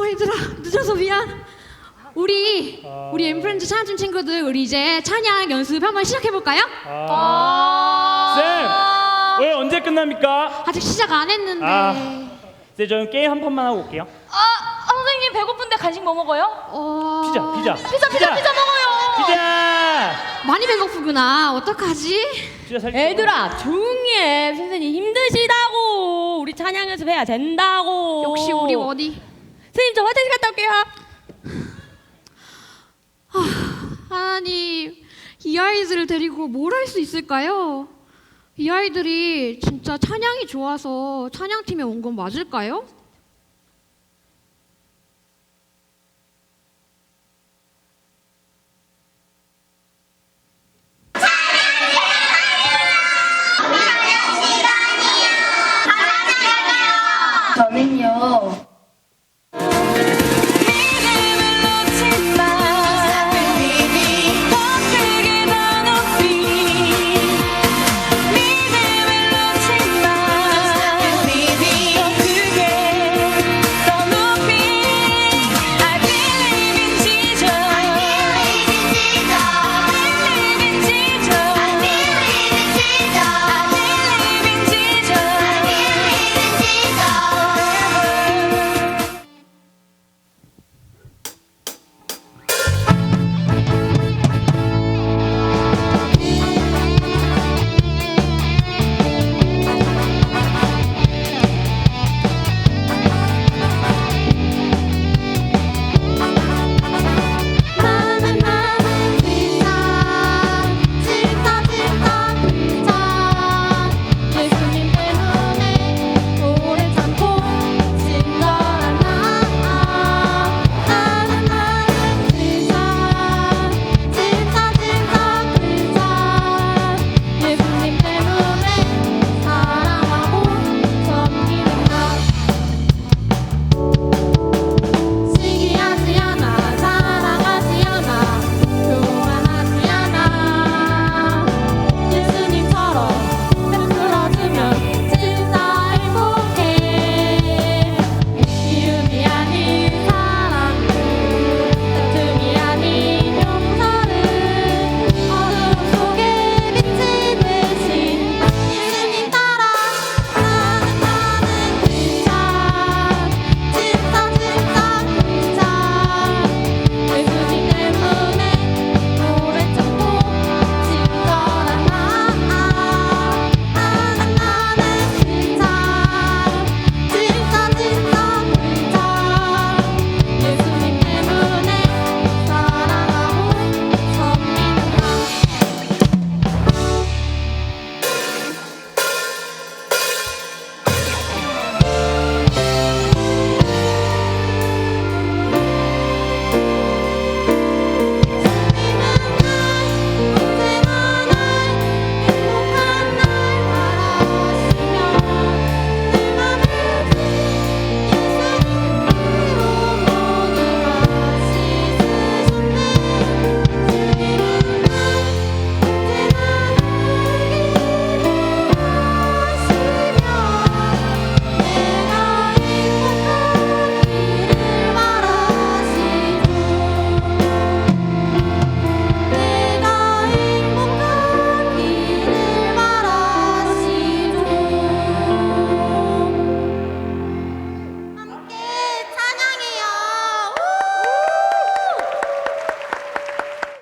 어 얘들아 늦어서 미안. 우리 우리 엠프렌즈 찬양팀 친구들 우리 이제 찬양 연습 한번 시작해 볼까요? 아. 쌤, 오늘 언제 끝납니까? 아직 시작 안 했는데. 아. 쌤, 저는 게임 한 판만 하고 올게요. 아, 선생님 배고픈데 간식 뭐 먹어요? 어... 피자, 피자. 피자, 피자, 피자 먹어요. 피자! 많이 배고프구나. 어떡하지? 피자 살 애들아 조용히 해 선생님 힘드시다고 우리 찬양 연습해야 된다고 역시 우리 원이. 선생님 저 화장실 갔다 올게요 하나님, 이 아이들을 데리고 뭘 할 수 있을까요? 이 아이들이 진짜 찬양이 좋아서 찬양팀에 온 건 맞을까요?